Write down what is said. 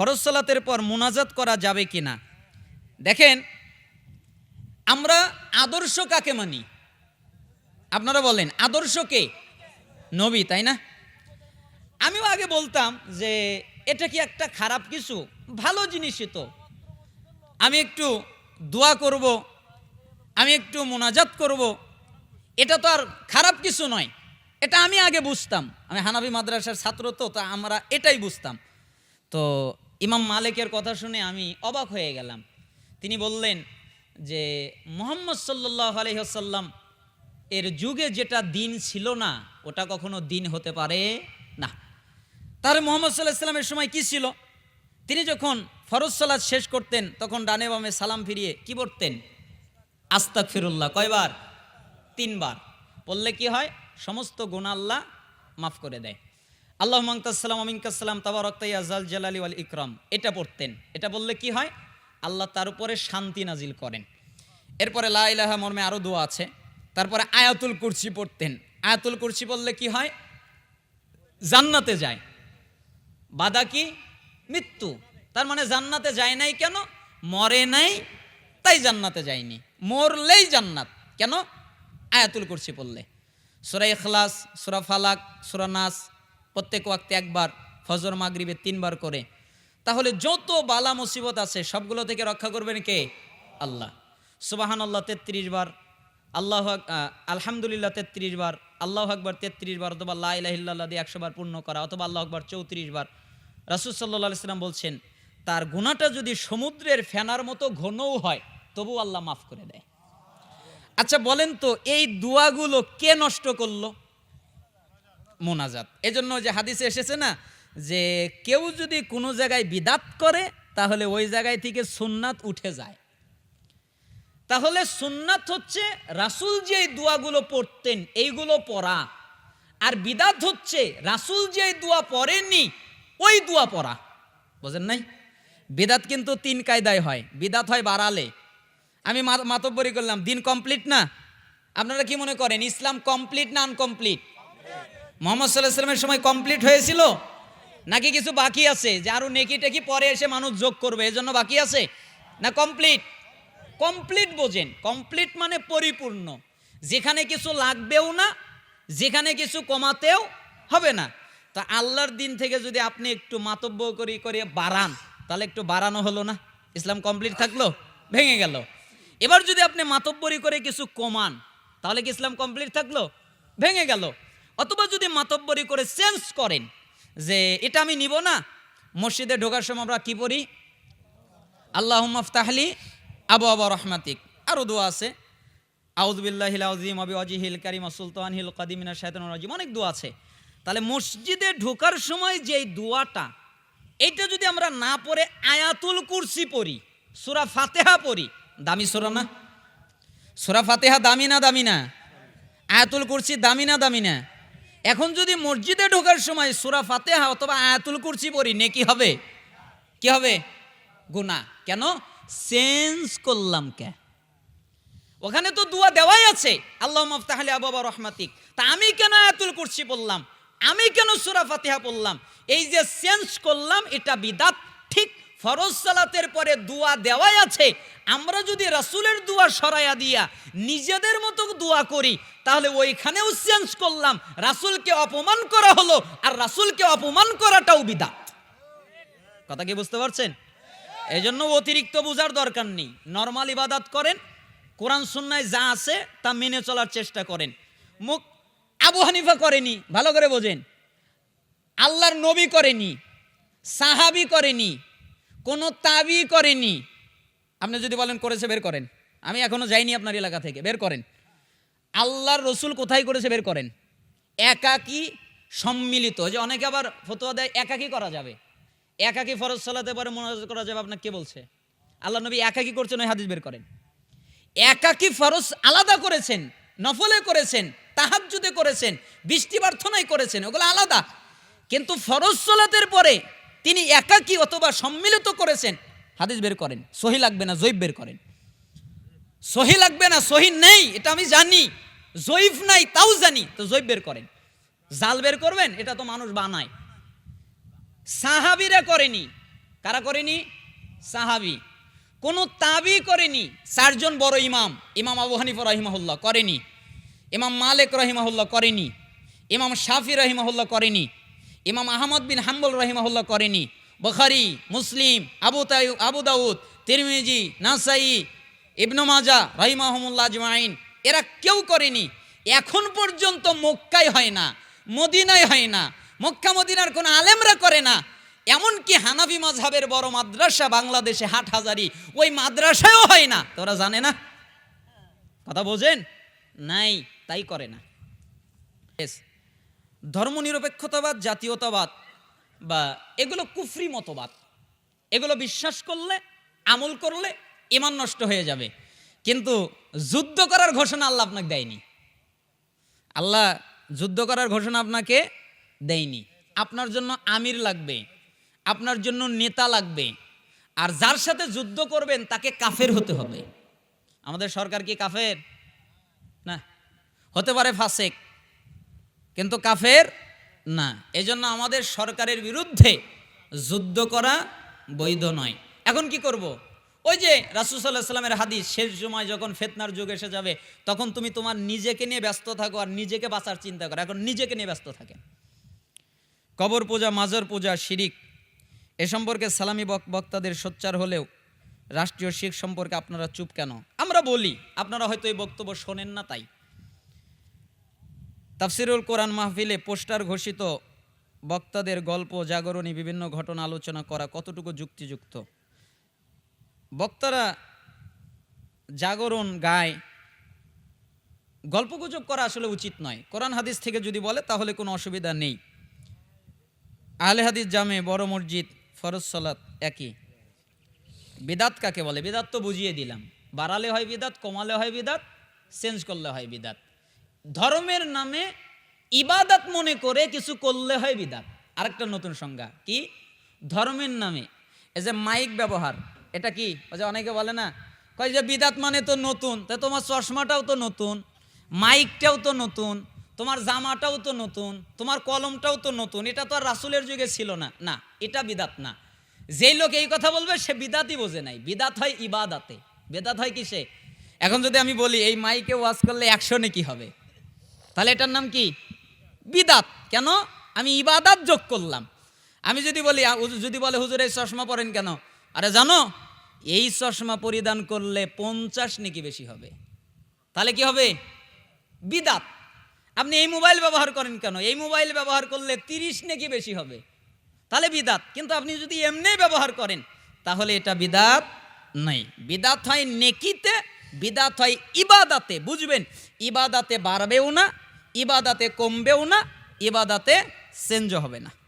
ফরজ সালাতের পর মোনাজাত করা যাবে কি না দেখেন, আমরা আদর্শ কাকে মানি? আপনারা বলেন, আদর্শ কে? নবী, তাই না? আমিও আগে বলতাম যে এটা কি একটা খারাপ কিছু? ভালো জিনিসই তো। আমি একটু দোয়া করব, আমি একটু মোনাজাত করব। এটা তো আর খারাপ কিছু নয়। এটা আমি আগে বুঝতাম। আমি হানাবি মাদ্রাসার ছাত্র তো, তা আমরা এটাই বুঝতাম। তো ইমাম মালিকের কথা শুনে আমি অবাক হয়ে গেলাম। তিনি বললেন যে, মোহাম্মদ সাল্লাহ আলহ্লাম এর যুগে যেটা দিন ছিল না, ওটা কখনো দিন হতে পারে না। তাহলে মোহাম্মদ সাল্লাহ ইসলামের সময় কি ছিল? তিনি যখন ফরজ সালাদ শেষ করতেন, তখন ডানে বামে সালাম ফিরিয়ে কি পড়তেন? আস্তাক ফিরুল্লাহ কয়বার? তিনবার। বললে কি হয়? সমস্ত গুণা আল্লাহ মাফ করে দেয়। আল্লাহ মাংতাসাল্লাম আমিনকাসাল্লাম তাবা রক্তাই আজাল জালালি ওয়াল ইকরম। এটা পড়তেন। এটা বললে কি হয়? আল্লাহ তার উপরে শান্তি নাজিল করেন। এরপরে লা ইলাহা মর্মে আরও দোয়া আছে। তারপরে আয়াতুল কুরসি পড়তেন। আয়াতুল কুরসি বললে কি হয়? জান্নাতে যায়। বাধা কি? মৃত্যু। তার মানে জান্নাতে যায় নাই কেন? মরে নাই, তাই জান্নাতে যায়নি। মরলেই জান্নাত। কেন? আয়াতুল কুরসি পড়লে। সুরা ইখলাস, সুরা ফালাক, সুরা নাস প্রত্যেক ওয়াক্তে একবার ফজর মাগরিবে তিনবার করে। তাহলে যত বালা মুসিবত আছে, সবগুলো থেকে রক্ষা করবেন কে? আল্লাহ। সুবাহান আল্লাহ তেত্রিশ বার। আল্লাহ আলহামদুলিল্লাহ, তেত্রিশ বার। আল্লাহ আকবার, তেত্রিশ বার। অথবা আল্লাহ দিয়ে একশো বার পূর্ণ করা। অথবা আল্লাহ আকবার, চৌত্রিশ বার। রাসুল সাল্লাহ সাল্লাম বলছেন, তার গুণাটা যদি সমুদ্রের ফেনার মতো ঘনও হয় তবু আল্লাহ মাফ করে দেয়। আচ্ছা বলেন তো, এই দোয়াগুলো কে নষ্ট করল? মোনাজাত। এজন্য যে হাদিসে এসেছে না, যে কেউ যদি কোনো জায়গায় বিদাত করে, তাহলে ওই জায়গায় থেকে সুন্নাত উঠে যায়। তাহলে সুন্নাত হচ্ছে রাসুল যে দোয়াগুলো পড়তেন, এইগুলো পড়া। আর বিদাত হচ্ছে রাসুল যে দোয়া পড়েননি, ওই দোয়া পড়া। বোঝেন নাই? বিদাত কিন্তু তিন কায়দায় হয়। বিদাত হয় বাড়ালে। আমি মাতব্বরি করলাম, দিন কমপ্লিট না? আপনারা কি মনে করেন, ইসলাম কমপ্লিট না আনকমপ্লিট? মোহাম্মদ সাল্লাহ সাল্লামের সময় কমপ্লিট হয়েছিল? নাকি কিছু বাকি আছে? যে আরও নেকি টেকি পরে এসে মানুষ যোগ করবে, এজন্য বাকি আছে? না কমপ্লিট? কমপ্লিট বোঝেন। কমপ্লিট মানে পরিপূর্ণ। যেখানে কিছু লাগবেও না, যেখানে কিছু কমাতেও হবে না। তা আল্লাহর দিন থেকে যদি আপনি একটু মাতব্য করি করে বাড়ান, তাহলে একটু বাড়ানো হলো না? ইসলাম কমপ্লিট থাকল? ভেঙে গেল। এবার যদি আপনি মাতব্বরি করে কিছু কমান, তাহলে কি ইসলাম কমপ্লিট থাকল? ভেঙে গেল। অথবা যদি মাতব্বরি করে চেঞ্জ করেন যে এটা আমি নিব না, মসজিদে ঢোকার সময় আমরা কি পড়ি? আল্লাহ মাফতাহলি আবু আবা রহমাতিক। আরও দোয়া আছে। আউজবিল্লাহিল আউজিম আবি অজিহিল কারিম সুলতান হিল কাদিমিনা শায়তান রাজিম। অনেক দোয়া আছে। তাহলে মসজিদে ঢোকার সময় যে দোয়াটা, এইটা যদি আমরা না পড়ে আয়াতুল কুরসি পড়ি, সুরা ফাতেহা পড়ি, দামি সুরা না? সুরা ফাতেহা দামি না দামি না? আয়াতুল কুরসি দামি না দামি না? এখন যদি মসজিদে ঢোকার সময় সুরা ফাতেহা অথবা আয়াতুল কুরসি পড়ি, নেকি হবে? কি হবে? গুণা কেন? চেঞ্জ করলাম কে? ওখানে তো দুয়া দেওয়াই আছে। আল্লাহ মাফতাহলে আবাবা রহমাতিক। তা আমি কেন আয়াতুল কুরসি পড়লাম? আমি কেন সুরা ফাতিহা পড়লাম? এই যে চেঞ্জ করলাম, এটা বিদাত ঠিক ফরজ সালাতের পরে দোয়া দেওয়াই আছে। আমরা যদি রাসূলের দোয়া সরাইয়া দিয়া নিজেদের মতো দোয়া করি, তাহলে ওইখানেও চেঞ্জ করলাম। রাসূলকে অপমান করা হলো আর রাসূলকে অপমান করাটাও বিদা কথা কি বুঝতে পারছেন? এই জন্য অতিরিক্ত বোঝার দরকার নেই। নর্মাল ইবাদাত করেন, কোরআন সুন্নায় যা আছে তা মেনে চলার চেষ্টা করেন। মুখ আবু হানিফা করেনি, ভালো করে বোঝেন। আল্লাহর নবী করেনি, সাহাবি করেনি কোনো তাবি করেনি। আপনি যদি বলেন করেছে, বের করেন। আমি এখনও যাইনি আপনার এলাকা থেকে, বের করেন। আল্লাহর রসুল কোথায় করেছে, বের করেন। একাকি সম্মিলিত। যে অনেকে আবার ফতোয়া দেয়, একাকি করা যাবে। একাকি ফরজ সালাতে পরে মনোযোগ করা যাবে আপনাকে কে বলছে? আল্লাহ নবী একাকি করছেন, ওই হাদিস বের করেন। একাকি ফরজ আলাদা করেছেন, নফলে করেছেন, তাহাজ্জুদে করেছেন বৃষ্টি প্রার্থনায় করেছেন, ওগুলো আলাদা। কিন্তু ফরজ সালাতের পরে তিনি একাকি অথবা সম্মিলিত করেছেন। হাদিস বের করেন, সহি লাগবে না জৈব বের করেন। সহি লাগবে না, সহি নেই, এটা আমি জানি। জয়ীফ নাই, তাও জানি, তো জৈব বের করেন। জাল বের করবেন, এটা তো মানুষ বানায়। সাহাবিরা করেনি। কারা করেনি? সাহাবি। কোনো তাবি করেনি। চারজন বড় ইমাম ইমাম আবু হানিফা রহিমাহুল্লাহ করেনি। ইমাম মালিক রহিমাহুল্লাহ করেনি। ইমাম শাফি রহিমাহুল্লাহ করেনি। ইমাম আহমদ বিন হাম্বল রহিমাহুল্লাহ করেনি। বখারি, মুসলিম, আবু তাই, আবু দাউদ, তিরমিজি, নাসাই, ইবনু মাজা রহিমাহমুল্লাহ আজমাইন, এরা কেউ করেনি। এখন পর্যন্ত মক্কায় হয় না, মদিনায় হয় না, মক্কা মদিনার কোনো আলেমরা করে না। এমনকি হানাফি মাঝহাবের বড় মাদ্রাসা বাংলাদেশে হাট হাজারি, ওই মাদ্রাসায়ও হয় না। তোরা জানে না? কথা বোঝেন? নাই, তাই করে না. ধর্মনিরপেক্ষতাবাদ, জাতীয়তাবাদ বা এগুলো কুফরি মতবাদ। এগুলো বিশ্বাস করলে, আমল করলে ইমান নষ্ট হয়ে যাবে। কিন্তু যুদ্ধ করার ঘোষণা আল্লাহ আপনাকে দেয়নি। আল্লাহ যুদ্ধ করার ঘোষণা আপনাকে দেয়নি। আপনার জন্য আমির লাগবে, আপনার জন্য নেতা লাগবে। আর যার সাথে যুদ্ধ করবেন, তাকে কাফের হতে হবে। আমাদের সরকার কি কাফের? না। হতে পারে ফাসেক। কিন্তু কাফের না। এজন্য আমাদের সরকারের বিরুদ্ধে যুদ্ধ করা বৈধ নয়। এখন কি করব। ওই যে রাসুসাল্লাহ সাল্লামের হাদিস, শেষ সময় যখন ফেতনার যুগ এসে যাবে, তখন তুমি তোমার নিজেকে নিয়ে ব্যস্ত থাকো আর নিজেকে বাঁচার চিন্তা করো। এখন নিজেকে নিয়ে ব্যস্ত থাকে। কবর পূজা, মাজার পূজা, শিরিক, এ সম্পর্কে সালামি বক- বক্তাদের সোচ্চার হলেও রাষ্ট্রীয় শিখ সম্পর্কে আপনারা চুপ কেন? আমরা বলি, আপনারা হয়তো এই বক্তব্য শোনেন না তাই। তাফসিরুল কোরআন মাহফিলে পোস্টার ঘোষিত বক্তাদের গল্প, জাগরণী, বিভিন্ন ঘটনা আলোচনা করা কতটুকু যুক্তিযুক্ত? বক্তারা জাগরণ গায়, গল্পগুজব করা আসলে উচিত নয়। কোরআন হাদিস থেকে যদি বলে, তাহলে কোনো অসুবিধা নেই। আহলে হাদিস জামে, বড় মসজিদ, ফরজ সালাত একই। বিদাত কাকে বলে? বিদাত তো বুঝিয়ে দিলাম। বাড়ালে হয় বিদাত, কমালে হয় বিদাত, চেঞ্জ করলে হয় বিদাত। ধর্মের নামে ইবাদত মনে করে কিছু করলে হয় বিদাত। আরেকটা নতুন সংজ্ঞা, কি? ধর্মের নামে। এই যে মাইক ব্যবহার, এটা কি? যে অনেকে বলে না, কয় যে বিদাত মানে তো নতুন, তা তোমার চশমাটাও তো নতুন, মাইকটাও তো নতুন, তোমার জামাটাও তো নতুন, তোমার কলমটাও তো নতুন, এটা তো আর রাসুলের যুগে ছিল না। না, এটা বিদাত না। যেই লোক এই কথা বলবে, সে বিদাতই বোঝে নাই। বিদাত হয় ইবাদাতে। বেদাত হয় কিসে? এখন যদি আমি বলি, এই মাইকে ওয়াজ করলে একশো নাকি হবে। তাহলে এটার নাম কি? বিদাত। কেন? আমি ইবাদাত যোগ করলাম। আমি যদি বলি যদি বলে, হুজুর, এই চশমা পরেন কেন? আরে জানো, এই চশমা পরিধান করলে পঞ্চাশ নাকি বেশি হবে। তাহলে কি হবে? বিদাত। আপনি এই মোবাইল ব্যবহার করেন কেন? এই মোবাইল ব্যবহার করলে তিরিশ নাকি বেশি হবে। তাহলে বিদাত। কিন্তু আপনি যদি এমনি ব্যবহার করেন, তাহলে এটা বিদাত নাই। বিদাত হয় নেকিতে বিদাত হয় ইবাদাতে বুঝবেন? ইবাদাতে বাড়বেও না ইবাদাতে কমবেও না ইবাদাতে চেঞ্জ হবে না।